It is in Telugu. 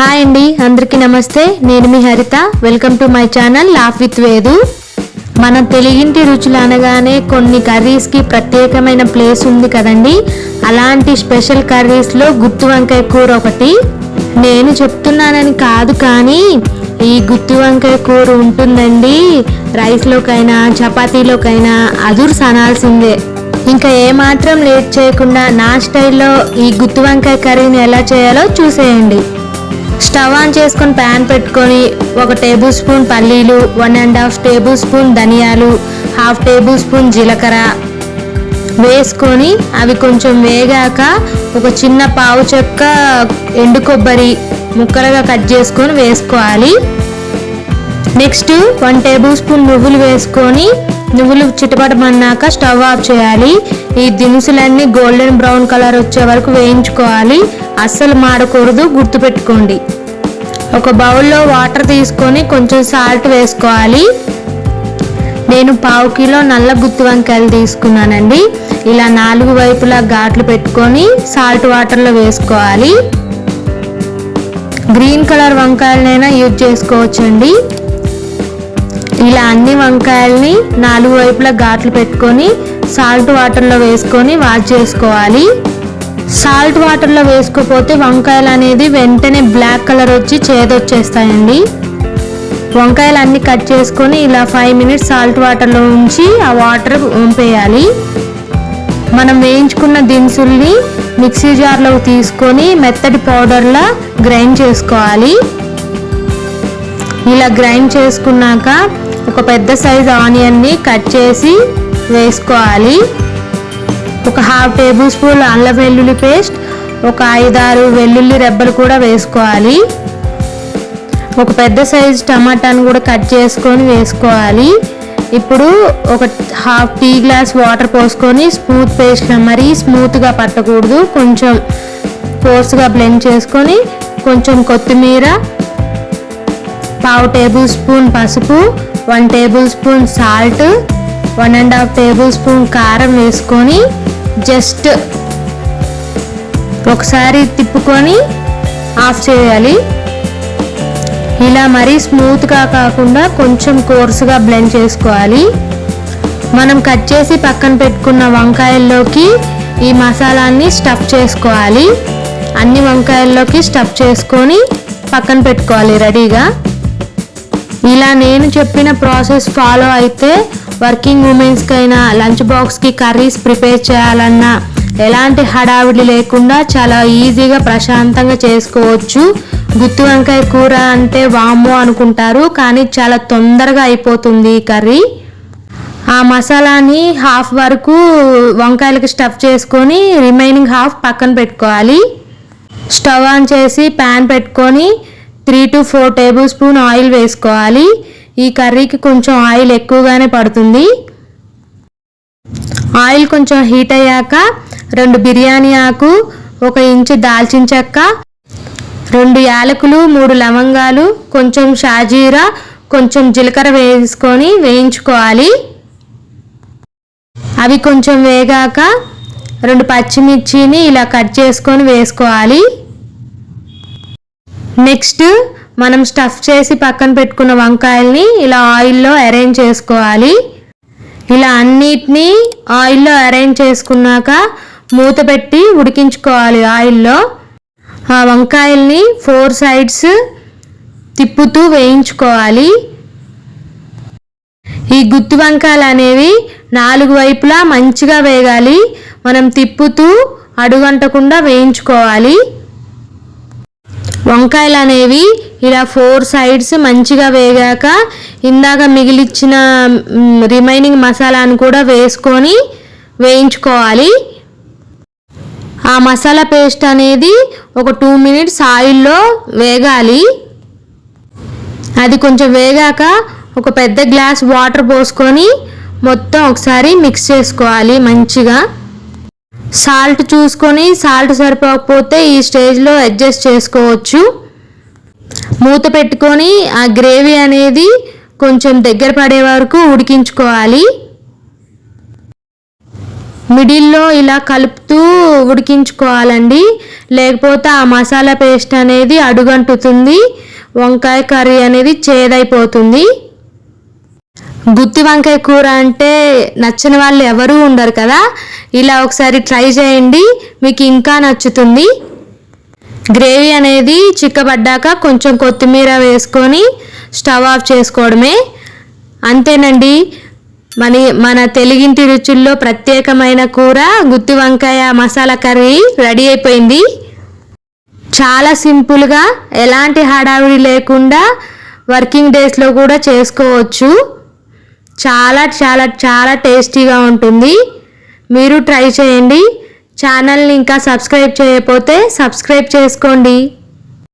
హాయ్ అండి అందరికీ నమస్తే. నేను మీ Haritha. Welcome to my channel laugh with Vedu మన తెలుగింటి రుచులు అనగానే కొన్ని కర్రీస్కి ప్రత్యేకమైన ప్లేస్ ఉంది కదండి. అలాంటి స్పెషల్ కర్రీస్లో గుత్తి వంకాయ కూర ఒకటి. నేను చెప్తున్నానని కాదు కానీ ఈ గుత్తి వంకాయ కూర ఉంటుందండి. రైస్లోకైనా చపాతీలోకైనా అదురు సనాల్సిందే. ఇంకా ఏమాత్రం లేట్ చేయకుండా నా స్టైల్లో ఈ గుత్తి వంకాయ కర్రీని ఎలా చేయాలో చూసేయండి. స్టవ్ ఆన్ చేసుకొని ప్యాన్ పెట్టుకొని ఒక టేబుల్ స్పూన్ పల్లీలు one and half tablespoon ధనియాలు హాఫ్ టేబుల్ స్పూన్ జీలకర్ర వేసుకొని అవి కొంచెం వేగాక ఒక చిన్న పావు చెక్క ఎండు కొబ్బరి ముక్కలుగా కట్ చేసుకొని వేసుకోవాలి. నెక్స్ట్ వన్ టేబుల్ స్పూన్ నువ్వులు వేసుకొని నువ్వులు చిటపటమన్నాక స్టవ్ ఆఫ్ చేయాలి. ఈ దినుసులన్నీ గోల్డెన్ బ్రౌన్ కలర్ వచ్చే వరకు వేయించుకోవాలి. అస్సలు మాడకూడదు గుర్తుపెట్టుకోండి. ఒక బౌల్లో వాటర్ తీసుకొని కొంచెం సాల్ట్ వేసుకోవాలి. నేను పావు కిలో నల్ల గుత్తి వంకాయలు తీసుకున్నానండి. ఇలా నాలుగు వైపులా ఘాట్లు పెట్టుకొని సాల్ట్ వాటర్లో వేసుకోవాలి. గ్రీన్ కలర్ వంకాయలనైనా యూజ్ చేసుకోవచ్చండి. ఇలా అన్ని వంకాయల్ని నాలుగు వైపులా ఘాట్లు పెట్టుకొని సాల్ట్ వాటర్లో వేసుకొని వాష్ చేసుకోవాలి. సాల్ట్ వాటర్లో వేసుకోపోతే వంకాయలు అనేది వెంటనే బ్లాక్ కలర్ వచ్చి చేదొచ్చేస్తాయండి. వంకాయలు అన్ని కట్ చేసుకొని ఇలా ఫైవ్ మినిట్స్ సాల్ట్ వాటర్లో ఉంచి ఆ వాటర్ వంపేయాలి మనం వేయించుకున్న దినుసుల్ని మిక్సీ జార్లో తీసుకొని మెత్తటి పౌడర్లా గ్రైండ్ చేసుకోవాలి. ఇలా గ్రైండ్ చేసుకున్నాక ఒక పెద్ద సైజ్ ఆనియన్ని కట్ చేసి వేసుకోవాలి. ఒక హాఫ్ టేబుల్ స్పూన్ అల్లం వెల్లుల్లి పేస్ట్ ఒక ఐదారు వెల్లుల్లి రెబ్బలు కూడా వేసుకోవాలి. ఒక పెద్ద సైజ్ టమాటాను కూడా కట్ చేసుకొని వేసుకోవాలి. ఇప్పుడు ఒక హాఫ్ టీ గ్లాస్ వాటర్ పోసుకొని స్మూత్ పేస్ట్ మరీ స్మూత్గా పట్టకూడదు. కొంచెం ఫోర్స్గా బ్లెండ్ చేసుకొని కొంచెం కొత్తిమీర పావు టేబుల్ స్పూన్ పసుపు one tablespoon salt one and half tablespoon కారం వేసుకొని జస్ట్ ఒకసారి తిప్పుకొని ఆఫ్ చేయాలి. ఇలా మరీ స్మూత్గా కాకుండా కొంచెం కోర్సుగా బ్లెండ్ చేసుకోవాలి. మనం కట్ చేసి పక్కన పెట్టుకున్న వంకాయల్లోకి ఈ మసాలాన్ని స్టఫ్ చేసుకోవాలి. అన్ని వంకాయల్లోకి స్టఫ్ చేసుకొని పక్కన పెట్టుకోవాలి రెడీగా. ఇలా నేను చెప్పిన ప్రాసెస్ ఫాలో అయితే వర్కింగ్ ఉమెన్స్కైనా లంచ్ బాక్స్కి కర్రీస్ ప్రిపేర్ చేయాలన్నా ఎలాంటి హడావిడి లేకుండా చాలా ఈజీగా ప్రశాంతంగా చేసుకోవచ్చు. గుత్తి వంకాయ కూర అంటే వాము అనుకుంటారు కానీ చాలా తొందరగా అయిపోతుంది ఈ కర్రీ. ఆ మసాలాని హాఫ్ వరకు వంకాయలకి స్టఫ్ చేసుకొని రిమైనింగ్ హాఫ్ పక్కన పెట్టుకోవాలి. స్టవ్ ఆన్ చేసి ప్యాన్ పెట్టుకొని three to four tablespoon oil వేసుకోవాలి. ఈ కర్రీకి కొంచెం ఆయిల్ ఎక్కువగానే పడుతుంది. ఆయిల్ కొంచెం హీట్ అయ్యాక రెండు బిర్యానీ ఆకు ఒక ఇంచు దాల్చిన చెక్క రెండు యాలకులు మూడు లవంగాలు కొంచెం షాజీరా కొంచెం జీలకర్ర వేసుకొని వేయించుకోవాలి. అవి కొంచెం వేగాక రెండు పచ్చిమిర్చిని ఇలా కట్ చేసుకొని వేసుకోవాలి. నెక్స్ట్ మనం స్టఫ్ చేసి పక్కన పెట్టుకున్న వంకాయల్ని ఇలా ఆయిల్లో అరేంజ్ చేసుకోవాలి. ఇలా అన్నిటినీ ఆయిల్లో అరేంజ్ చేసుకున్నాక మూత పెట్టి ఉడికించుకోవాలి ఆయిల్లో. ఆ వంకాయల్ని ఫోర్ సైడ్స్ తిప్పుతూ వేయించుకోవాలి. ఈ గుత్తి వంకాయలు అనేవి నాలుగు వైపులా మంచిగా వేగాలి. మనం తిప్పుతూ అడుగంటకుండా వేయించుకోవాలి. వంకాయలు అనేవి ఇలా ఫోర్ సైడ్స్ మంచిగా వేగాక ఇందాక మిగిలిచ్చిన రిమైనింగ్ మసాలాను కూడా వేసుకొని వేయించుకోవాలి. ఆ మసాలా పేస్ట్ అనేది ఒక టూ మినిట్స్ ఆయిల్లో వేగాలి. అది కొంచెం వేగాక ఒక పెద్ద గ్లాస్ వాటర్ పోసుకొని మొత్తం ఒకసారి మిక్స్ చేసుకోవాలి మంచిగా. సాల్ట్ చూసుకొని సాల్ట్ సరిపోకపోతే ఈ స్టేజ్లో అడ్జస్ట్ చేసుకోవచ్చు. మూత పెట్టుకొని ఆ గ్రేవీ అనేది కొంచెం దగ్గర పడే వరకు ఉడికించుకోవాలి. మిడిల్లో ఇలా కలుపుతూ ఉడికించుకోవాలండి. లేకపోతే ఆ మసాలా పేస్ట్ అనేది అడుగంటుతుంది. వంకాయ కర్రీ అనేది చేదైపోతుంది. గుత్తి వంకాయ కూర అంటే నచ్చని వాళ్ళు ఎవరూ ఉండరు కదా. ఇలా ఒకసారి ట్రై చేయండి. మీకు ఇంకా నచ్చుతుంది. గ్రేవీ అనేది చిక్కబడ్డాక కొంచెం కొత్తిమీర వేసుకొని స్టవ్ ఆఫ్ చేసుకోవడమే. అంతేనండి మన మన తెలుగింటి రుచుల్లో ప్రత్యేకమైన కూర గుత్తి వంకాయ మసాలా కర్రీ రెడీ అయిపోయింది. చాలా సింపుల్గా ఎలాంటి హడావిడి లేకుండా వర్కింగ్ డేస్లో కూడా చేసుకోవచ్చు. చాలా చాలా చాలా టేస్టీగా ఉంటుంది. మీరు ట్రై చేయండి. ఛానల్ని ఇంకా సబ్స్క్రైబ్ చేయకపోతే సబ్స్క్రైబ్ చేసుకోండి.